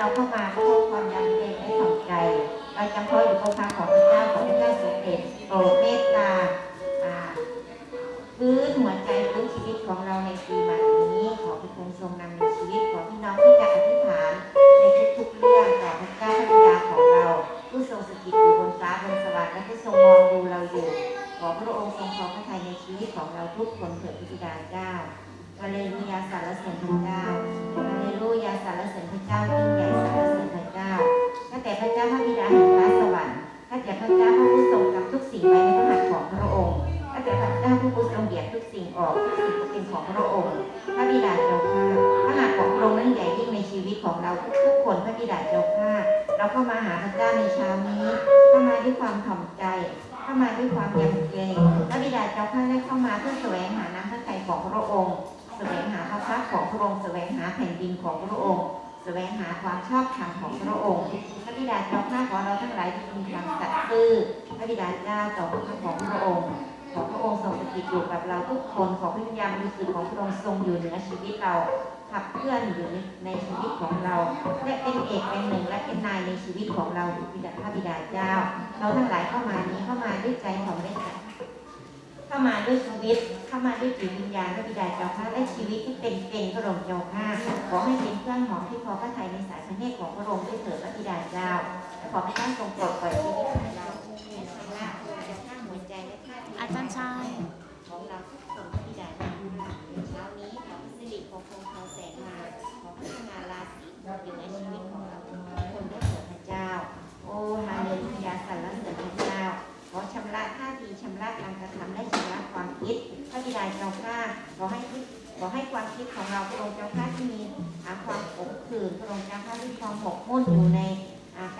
เราเข้ามาเพื่อความยำเกรงและถ่อมใจเราจำเพาะอยู่องค์พระของพระเจ้าของพระเจ้าทรงเด็จโปรดเมตตาฟื้นหัวใจฟื้นชีวิตของเราในปีใหม่นี้ขอพระองค์ทรงนำในชีวิตของพี่น้องที่จะอธิษฐานในทุกๆเรื่องต่อพระเจ้าพระบิดาของเรา ผู้ทรงสถิตอยู่บนฟ้าบนสวรรค์และผู้ทรงมองดูเราอยู่ ขอพระองค์ทรงพอพระทัยในชีวิตของเราทุกคนเถิดพระบิดาเจ้าฮาเลลูยาสรรเสริญพระเจ้าฮาเลลูยาสรร วงหาแผ่นดินของพระองค์แสวงหาความชอบธรรมของพระองค์ พระบิดาเจ้าข้าขอเราทั้งหลายที่มีความสัตย์ซื่อ พระบิดาเจ้าต่อพระของพระองค์ ขอพระองค์ทรงสถิตอยู่กับเราทุกคน ขอพระวิญญาณบริสุทธิ์ของพระองค์ทรงอยู่เหนือชีวิตเรา ขับเคลื่อนอยู่ในในชีวิตของเรา และเป็นเอกเป็นหนึ่งและเป็นนายในชีวิตของเราบิดาพระบิดาเจ้า เราทั้งหลายเข้ามานี้เข้ามาด้วยใจของเล็ก เข้ามาด้วยชีวิต เข้ามาด้วยจิตวิญญาณพระบิดาเจ้าข้าและชีวิตที่เป็นเป็นพระองค์เจ้าข้าขอให้เป็นเครื่องหอมที่พอพระทัยในสายพระเนตรของพระองค์ด้วยเถิดพระบิดาเจ้าและขอพระเจ้าทรงโปรดปล่อยชีวิตของเราเป็นพระจะข้าหัวใจและข้าอาจารย์ชายของเราทุกคนพระบิดาเจ้าข้าเช้านี้ขอพระสิริคงคงทองแสงมาขอพัฒนาราศีอยู่ในชีวิตของเรา ขอชำระท่าทีชำระการกระทำและชำระความคิด พระบิดาเจ้าข้าขอให้คิดขอให้ความคิดของเราพระองค์เจ้าข้าที่มีอ่าความขมขื่นพระองค์เจ้าข้าที่ความหมกมุ่นอยู่ใน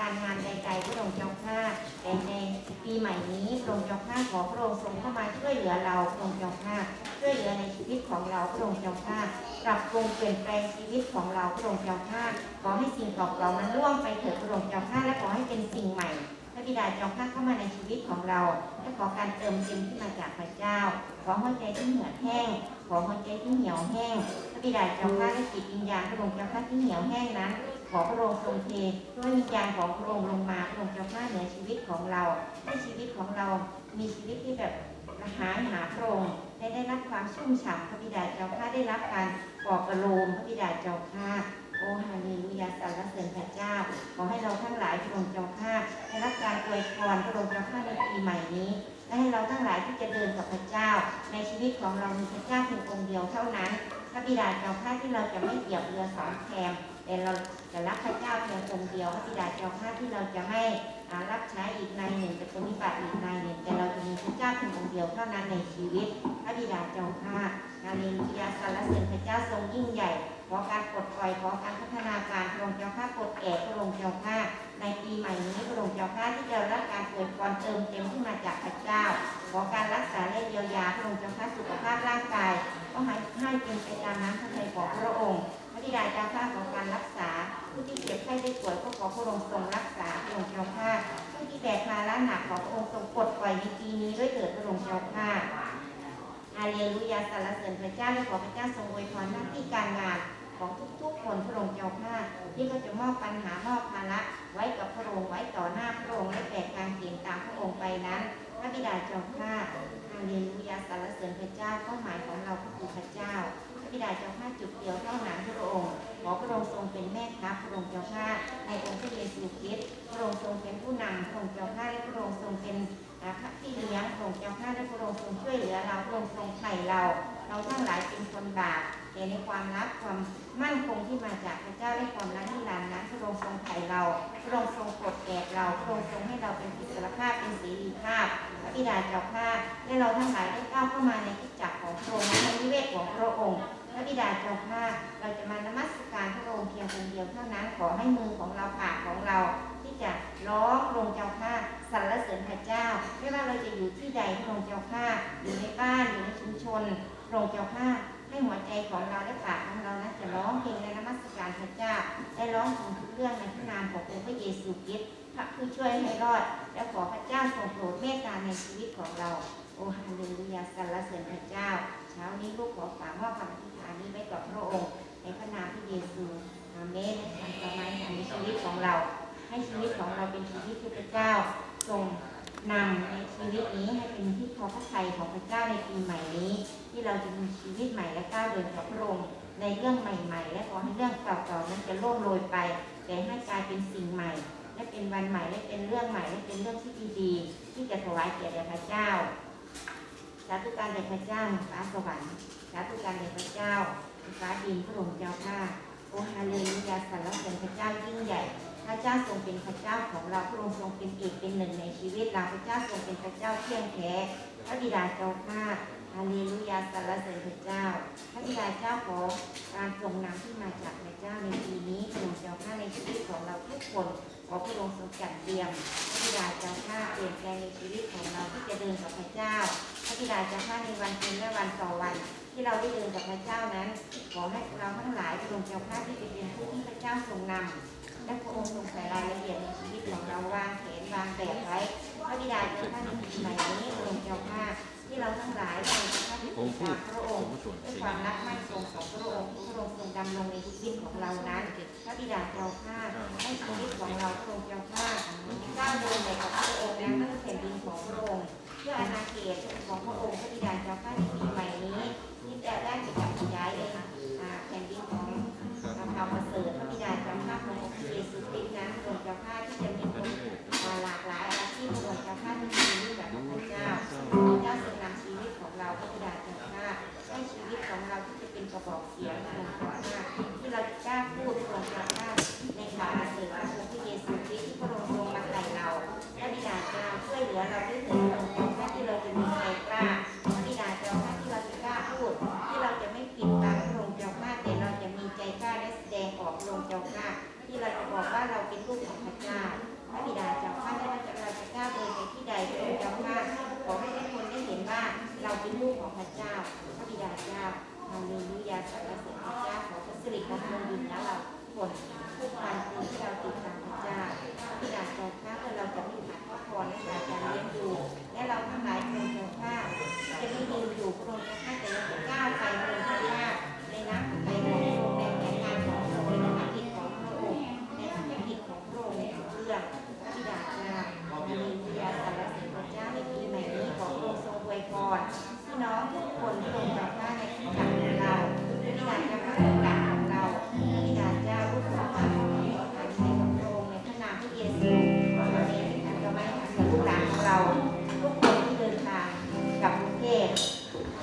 การงานใดๆพระองค์เจ้าข้าแต่ในปีใหม่นี้พระองค์เจ้าข้าขอพระองค์ทรงเข้ามาช่วยเหลือเราพระองค์เจ้าข้าช่วยเหลือในชีวิตของเราพระองค์เจ้าข้าปรับปรุงเปลี่ยนแปลงชีวิตของเราพระองค์เจ้าข้าขอให้สิ่งเก่าๆนั้นล่วงไปเถิดพระองค์เจ้าข้าและขอให้เป็นสิ่งใหม่ ระบิดาจงข้าเข้ามาในชีวิตของเราและขอการเติมเต็มที่มาจากพระเจ้า ขอหัวใจที่เหือดแห้ง ขอหัวใจที่เหี่ยวแห้ง พระบิดาจงข้าและจิตวิญญาณพระองค์เจ้าข้าที่เหี่ยวแห้งนั้น ขอพระองค์ทรงเทด้วยวิญญาณของพระองค์ลงมาพระองค์เจ้าข้าเหนือชีวิตของเราให้ชีวิตของเรา มีชีวิตที่แบบหายหาพระองค์ได้ได้รับความชุ่มฉ่ำพระบิดาเจ้าข้าได้รับการปลอบประโลมพระบิดาเจ้าข้า โอฮาเลลูยาสรรเสริญพระเจ้า ขอให้เราทั้งหลายพระองค์เจ้าข้าได้รับการอวยพรพระองค์เจ้าข้าในปีใหม่นี้และให้เราทั้งหลายที่จะเดินกับพระเจ้า ในชีวิตของเรามีพระเจ้าเพียงองค์เดียวเท่านั้นพระบิดาเจ้าข้าที่เราจะไม่เหยียบเรือสองแคมแต่เราจะรับพระเจ้าเพียงองค์เดียวพระบิดาเจ้าข้าที่เราจะไม่รับใช้อีกนายหนึ่งจะปฏิบัติอีกนายหนึ่งแต่เราจะมีพระเจ้าเพียงองค์เดียวเท่านั้นในชีวิต พระบิดาเจ้าข้าฮาเลลูยาสรรเสริญพระเจ้าทรงยิ่งใหญ่ ขอการปลดปล่อยขอการพัฒนาการพระองค์เจ้าข้าปลดแอกพระองค์เจ้าข้าในปีใหม่นี้พระองค์เจ้าข้าที่จะรับการเกิดความเติมเต็มที่มาจากพระเจ้า ขอการรักษาและเยียวยาพระองค์เจ้าข้าสุขภาพร่างกายก็ให้ให้เป็นไปตามน้ำพระทัยของพระองค์พระบิดาเจ้าข้าขอการรักษา ผู้ที่เจ็บไข้ได้ป่วยก็ขอพระองค์ทรงรักษาพระองค์เจ้าข้าผู้ที่แบกภาระหนักขอพระองค์ทรงปลดปล่อยในปีนี้ด้วยเถิดพระองค์เจ้าข้าฮาเลลูยาสรรเสริญพระเจ้าและขอพระเจ้าทรงอวยพรหน้าที่การงาน ของทุกๆ คนพระองค์เจ้าข้าที่เขาจะมอบปัญหามอบภาระไว้กับพระองค์ไว้ต่อหน้าพระองค์และแบกการเขียนตามพระองค์ไปนั้นพระบิดาเจ้าข้าฮาเลลูยาสรรเสริญพระเจ้าเป้าหมายของเราก็คือพระเจ้าพระบิดาเจ้าข้าจุดเดียวเท่านั้นพระองค์ขอพระองค์ทรงเป็นแม่ทัพพระองค์เจ้าข้าในองค์พระเยซูคริสต์พระองค์ทรงเป็นผู้นำพระองค์เจ้าข้าและพระองค์ทรงเป็นพระที่เลี้ยงพระองค์เจ้าข้าและพระองค์ทรงช่วยเหลือเราพระองค์ทรงไถ่เรา เราทั้งหลายเป็นคนบาปแต่ในความรักความมั่นคงที่มาจากพระเจ้าและความรักนิรันนั้นพระองค์ทรงไถ่เราพระองค์ทรงปลดแอกเราพระองค์ทรงให้เราเป็นอิสรภาพเป็นเสรีภาพพระบิดาเจ้าข้าและเราทั้งหลายได้ก้าวเข้ามาในที่จักรของพระองค์ในนิเวศของพระองค์พระบิดาเจ้าข้าเราจะมานมัสการพระองค์เพียงคนเดียวเท่านั้นขอให้มือของเราปากของเราที่จะร้องพระองเจ้าข้าสรรเสริญพระเจ้า ไม่ว่าเราจะอยู่ที่ใดพระองค์เจ้าข้าอยู่ในบ้านอยู่ในชุมชน พรงเจ้าข้าให้หัวใจของเราและปากของเรานั้นจะร้องเพลงในนมัสการพระเจ้าและร้องถึงทุกเรื่องในพระนามขององค์พระเยซูคริสต์พระผู้ช่วยให้รอด และขอพระเจ้าทรงโปรดเมตตาในชีวิตของเรา โอฮาเลลูยาสรรเสริญพระเจ้า เช้านี้ลูกขอฝากมอบคำอธิษฐานนี้ไว้กับพระองค์ ในพระนามพระเยซูอาเมนในคำสมัยของมิชให้ชีวิตของเราเป็นชีวิตที่พระเจ้าทรง นำในชีวิตนี้ให้เป็นที่พอพระทัยของพระเจ้าในปีใหม่นี้ ที่เราจะมีชีวิตใหม่และก้าวเดินกับพระองค์ในเรื่องใหม่ๆ และขอให้เรื่องเก่าๆนั้นจะล่วงโรยไปแต่ให้กลายเป็นสิ่งใหม่ และเป็นวันใหม่และเป็นเรื่องใหม่และเป็นเรื่องที่ดีๆที่จะถวายเกียรติแด่พระเจ้าสาธุการแด่พระเจ้าฟ้าสวรรค์สาธุการแด่พระเจ้าฟ้าดินพระองค์เจ้าข้าโอฮาเลลูยาสรรเสริญพระเจ้ายิ่งใหญ่ พระเจ้าทรงเป็นพระเจ้าของเราพระองค์ทรงเป็นเอกเป็นหนึ่งในชีวิตเราพระเจ้าทรงเป็นพระเจ้าเที่ยงแท้พระบิดาเจ้าข้าฮาเลลูยาสรรเสริญพระเจ้า พระบิดาเจ้าขอการทรงนำที่มาจากพระเจ้าในปีนี้พระองค์เจ้าข้าในชีวิตของเราทุกคนขอพระองค์ทรงจัดเตรียมพระบิดาเจ้าข้าเปลี่ยนแปลงในชีวิตของเราที่จะเดินกับพระเจ้า พระบิดาเจ้าข้าในวันเพ็ญและวันต่อวัน ที่เราได้เดินกับพระเจ้านั้น ขอให้เราทั้งหลายพระองค์เจ้าข้าที่จะเป็นผู้ที่พระเจ้าทรงนำและพระองค์ทรงใส่รายละเอียดในชีวิตของเราวางแผนวางแบบไว้พระบิดาเจ้าข้าในปีใหม่นี้พระองค์เจ้าข้าที่เราทั้งหลายพระองค์เจ้าข้าที่ผติมดพูตามพระองค์ด้วยความรักมั่นคงของพระองค์พระองค์ทรงดำรงในชีวิตของเรานั้นพระบิดาเจ้าข้าให้ชีวิตของเราพระองค์เจ้าข้าก้าวเดินไปกับพระองค์นั้นเพื่อแผ่นดินของพระองค์เพื่ออาณาเขตของพระองค์พระบิดาเจ้าข้าใน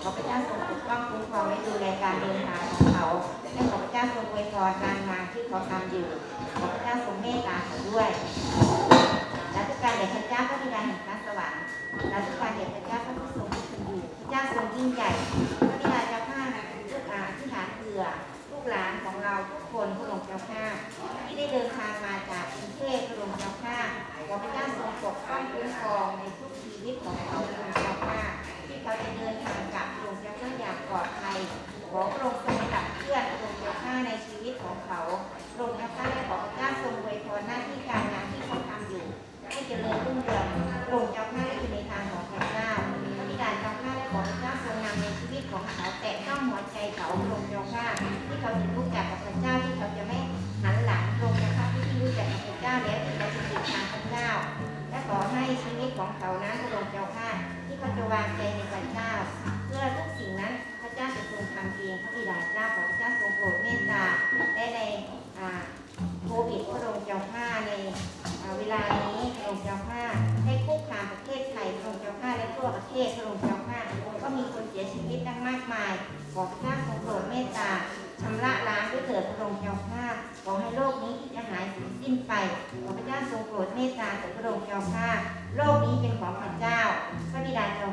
ขอพเจ้าทรงปกป้องคุ้มครองและดูแลการเดินทางของเขาและขอพระเจ้าทรงอวยพรการงานที่เขาทำอยู่ขอพระเจ้าทรงเมตตาเขาด้วย และทุกการเดชพระเจ้าก็มีการแห่งฟ้าสวรรค์และทุกการเดชพระเจ้าก็ทรงเป็นอยู่พระเจ้าทรงยิ่งใหญ่พระบิดาเจ้าข้าลูกอาที่ฐานเผื่อลูกหลานของเราทุกคนพระองค์เจ้าข้าที่ได้เดินทางมาจากกรุงเทพพระองค์เจ้าข้าขอพระเจ้าทรงปกป้องคุ้มครองในทุกชีวิตของเขา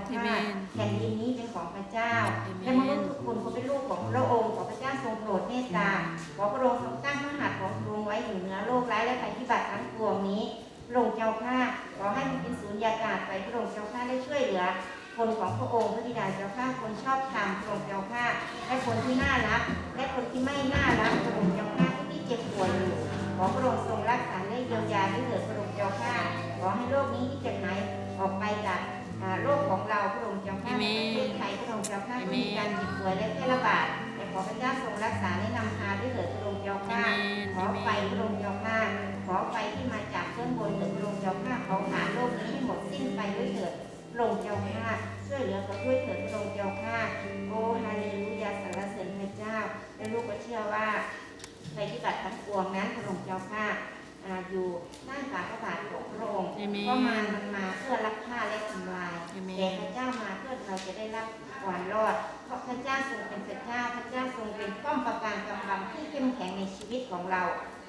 ข้าแผ่นดินนี้เป็นของพระเจ้า และมนุษย์ทุกคนก็เป็นลูกของพระองค์ขอพระเจ้าทรงโปรดเมตตาขอพระองค์ทรงตั้งพระหัตถ์ของพระองค์ไว้อยู่เหนือโลกร้ายและภัยพิบัติทั้งปวงนี้พระองค์เจ้าข้าขอให้มันเป็นศูนยากาศไปพระองค์เจ้าข้าได้ช่วยเหลือคนของพระองค์พระบิดาเจ้าข้าคนชอบธรรมพระองค์เจ้าข้าและคนที่น่ารัก และคนที่ไม่น่ารักพระองค์เจ้าข้าที่เจ็บป่วยอยู่ขอพระองค์ทรงรักษาและเยียวยาด้วยเถิดพระองค์เจ้าข้าขอให้โรคนี้ที่จะหายออกไปจาก ข้าที่มีการเจ็บป่วยและแพร่ระบาดแต่ขอพระเจ้าทรงรักษาและนำพาด้วยเถิดพระองค์เจ้าข้าขอไฟพระองค์เจ้าข้าขออไฟที่มาจากเบื้องบนเถิดพระองค์เจ้าข้าเขาหาโลกนี้ให้หมดสิ้นไปด้วยเถิดพระองค์เจ้าข้าช่วยเหลือเขาด้วยเถิดพระองค์เจ้าข้าโอ้ฮาเลลูยาสรรเสริญพระเจ้าและลูกก็เชื่อว่าภัยพิบัติทั้งปวงนั้นพระองค์เจ้าข้าอ่าอยู่ใต้ฝ่าพระบาทของพระองค์เอเมนเพราะมารมันมาเพื่อลักฆ่าและทำลายเอเมน แต่พระเจ้ามาเพื่อเราจะได้รับความรอด เพราะพระเจ้าทรงเป็นพระเจ้า พระเจ้าทรงเป็นป้อมปราการกำบังที่เข้มแข็งในชีวิตของเรา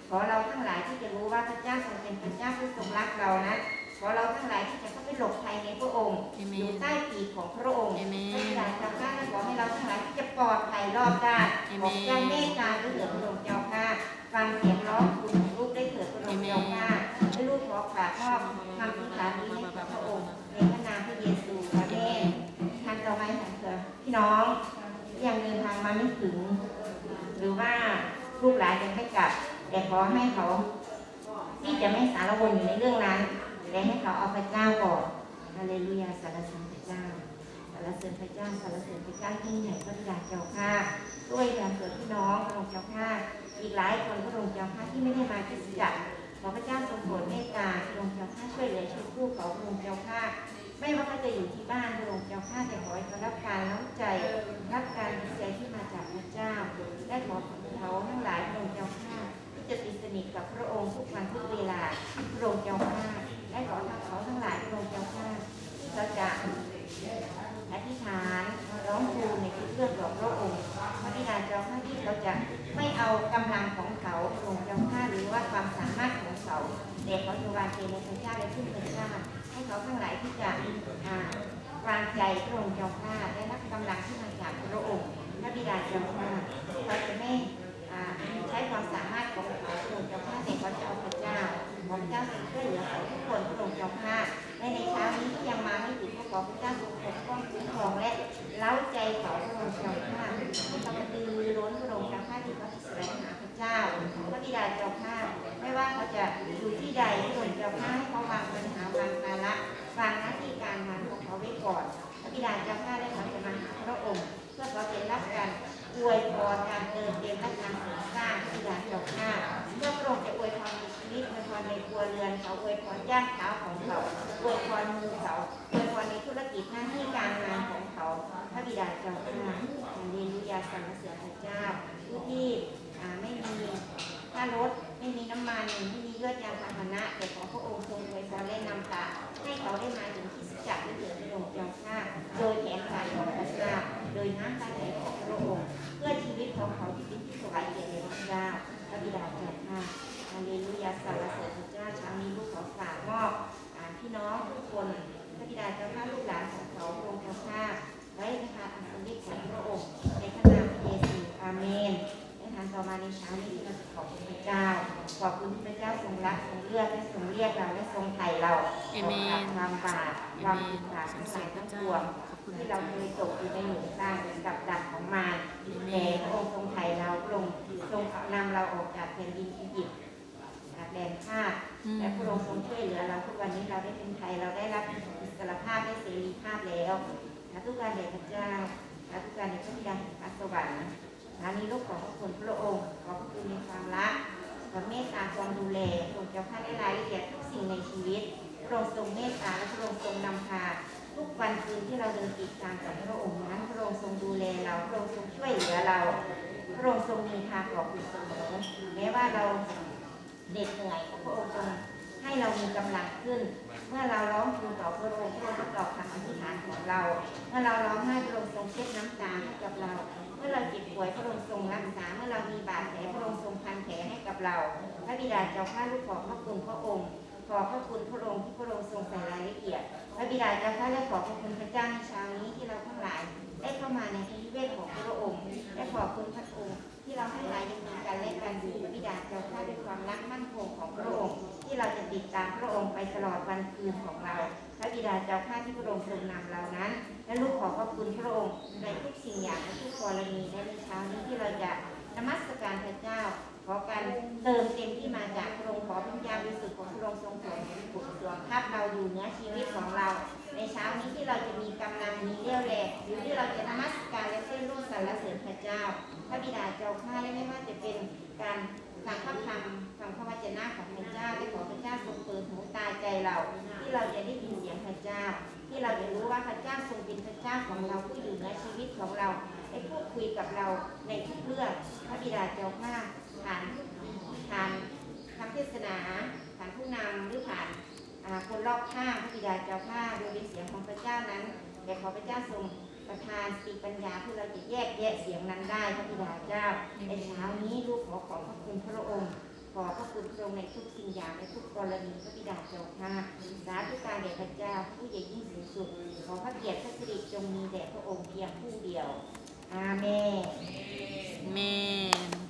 ขอเราทั้งหลายที่จะรู้ว่าพระเจ้าทรงเป็นพระเจ้าที่ทรงรักเรานะขอเราทั้งหลายที่จะเข้าไปหลบภัยในพระองค์เอเมอยู่นใต้ปีกของพระองค์เอเมนพระบิดาเจ้าข้าและขอให้เราทั้งหลายที่จะปลอดภัยรอบด้านเอขเมอนเจ้าเมตตาด้วยเถิดพระองค์เจ้าข้าฟังเสียงร้องคุณของลูกได้เถิดพระองค์เจ้าข้าให้ลูกขอฝากมอบคำพิพากนี้ให้กับ ถึง หรือว่าลูกหลานยังไม่กลับ แต่ขอให้เขาที่จะไม่สารวนอยู่ในเรื่องนั้นแต่ให้เขาเอาพระเจ้าก่อนฮาเลลูยาสรรเสริญพระเจ้าสรรเสริญพระเจ้าสรรเสริญพระเจ้าที่งใหญ่พระบิดาเจ้าข้าด้วยการเกิดพี่น้องพระองค์เจ้าข้าอีกหลายคนพระองค์เจ้าข้าที่ไม่ได้มาคริสตจักรขอพระเจ้าทรงโปรดเมตตาพระองค์เจ้าข้าช่วยเหลือช่วยคู่เขาพระองค์เจ้าข้า ไม่ว่าเขาจะอยู่ที่บ้านพระองค์เจ้าข้าแต่ขอให้เขารับการน้ำใจ รับการดีใจที่มาจากพระเจ้าและขอเขาทั้งหลายพระองค์เจ้าข้าที่จะติดสนิทกับพระองค์ทุกวันทุกเวลาพระองค์เจ้าข้าและขอทั้งเขาทั้งหลายพระองค์เจ้าข้าที่เราจะอธิษฐานร้องทูลในทุกเรื่องของพระองค์พระบิดาเจ้าข้าที่เราจะไม่เอากำลังของเขาพระองค์เจ้าข้าหรือว่าความสามารถของเขาแต่เขาจะวางใจในพระเจ้าและพึ่งพระเจ้าให้เขาทั้งหลายที่จะอ่าวาง ใจพระองค์เจ้าข้าและรับกำลังที่มาจากพระองค์พระบิดาเจ้าข้าเราจะไม่ใช้ความสามารถของเขาพระองค์เจ้าข้าแต่เขาจะเอาพระเจ้าของเจ้าทรงช่วยเหลือเขาทุกคนพระองค์เจ้าข้าและในเช้านี้ที่ยังมาไม่ถึงก็ขอพระเจ้าทรงปกป้องคุ้มครองและเล้าใจเขาพระองค์เจ้าข้าให้เขากระตือรือร้นพระองค์เจ้าข้าที่เขาจะแสวงหาพระเจ้าพระบิดาเจ้าข้าไม่ว่าเขาจะอยู่ที่ใดพระ เขาอวยพรย่างเท้าของเขาอวยพรมือเขาอวยพรในธุรกิจหน้าที่การงานของเขา พระบิดาเจ้าข้าฮาเลลูยาสรรเสริญพระเจ้าผู้ที่อ่าไม่มีถ้ารถไม่มีน้ำมันไม่มีเลือดยางพาหนะแต่ขอพระองค์ เรียกเราและทรงไถ่เราเอเมนความบาปเอความเมผินดบาปสรรทั้งเสหริลายญพทั้ระงปเจ้าวงขอบคุณพที่ระเราเจ้าเคยตกอยู่ในหลุมสร้างเป็นกับดักของมารเอเมแต่นพระองค์ทรงไถ่เราพระองค์ทรงนำเราออกจากแผ่นดินอียิปต์จากแดนทาสอืมและพระองค์ทรงช่วยเหลือเราทุกวันนี้เราได้เป็นไทยเราได้รับอิสรภาพได้เสรีภาพแล้วสาธุการแด่พระเจ้าสาธุการแด่พระบิดาแห่งฟ้าสวรรค์นานี้ลูกขอพระคุณพระองค์ขอพระคุณในความรักความเมตตาความดูแลพระองค์เจ้าข้าได้รา พระองค์ทรงเมตตาและพระองค์ทรงนำพาทุกวันคืนที่เราเดินติดตามกับพระองค์นั้นพระองค์ทรงดูแลเราพระองค์ทรงช่วยเหลือเรา พระองค์ทรงมีทางปลอบอยู่เสมอแม้ว่าเราเหน็ดเหนื่อยพระองค์ทรงให้เรามีกำลังขึ้น เมื่อเราร้องทูลต่อพระองค์พระองค์ก็ตอบคำอธิษฐานของเรา เมื่อเราร้องไห้พระองค์ทรงเช็ดน้ำตาให้กับเรา เมื่อเราเจ็บป่วยพระองค์ทรงรักษา เมื่อเรามีบาดแผลพระองค์ทรงพันแผลให้กับเรา พระบิดาเจ้าข้าลูกขอพระคุณพระองค์ ขอพระคุณพระองค์ที่พระองค์ทรงใส่รายละเอียด พระบิดาเจ้าข้าและขอพระคุณพระเจ้าในเช้านี้ที่เราทั้งหลาย ได้เข้ามาในพระนิเวศของพระองค์และขอบคุณพระองค์ที่เราทั้งหลายยังมีกันและกันอยู่พระบิดาเจ้าข้าด้วยความรักมั่นคงของพระองค์ ที่เราจะติดตามพระองค์ไปตลอดวันคืนของเรา พระบิดาเจ้าข้าที่พระองค์ทรงนำเรานั้น และลูกขอขอบคุณพระองค์ในทุกสิ่งอย่างและทุกกรณีและในเช้านี้ที่เราจะนมัสการพระเจ้าขอการเติมเต็มที่มาจากพระองค์ อยู่เหนือชีวิตของเรา ในเช้านี้ที่เราจะมีกำลังมีเรี่ยวแรงหรือที่เราจะนมัสการและเส้นรุ่งสรรเสริญพระเจ้า พระบิดาเจ้าข้าและไม่ว่าจะเป็นการฟังพระธรรมฟังพระวจนะของพระเจ้าและเรา ที่เราจะได้ยินเสียงพระเจ้า ที่เราจะรู้ว่าพระเจ้าทรงเป็นพระเจ้าของเราผู้อยู่ในชีวิตของเราได้พูดคุยกับเราในทุกเรื่องพระบิดาเจ้าข้าผ่านผ่านคำเทศนาผ่านผู้นำหรือผ่านอ่าคน รอบข้างพระบิดาเจ้าข้าโดยเป็นเสียงของพระเจ้านั้นแต่ขอพระเจ้าทรงประทานสติปัญญาเพื่อเราจะแยกแยะเสียงนั้นได้พระบิดาเจ้าในเช้านี้ลูกขอขอบพระคุณพระองค์ ขอพระคุณพระองค์ในทุกสิ่งอย่างในทุกกรณีพระบิดาเจ้าค่ะสาธุการแด่พระเจ้าผู้ใหญ่ยิ่งสูงสุดขอพระเกียรติพระสิริจงมีแด่พระองค์เพียงผู้เดียวอาเมนเมน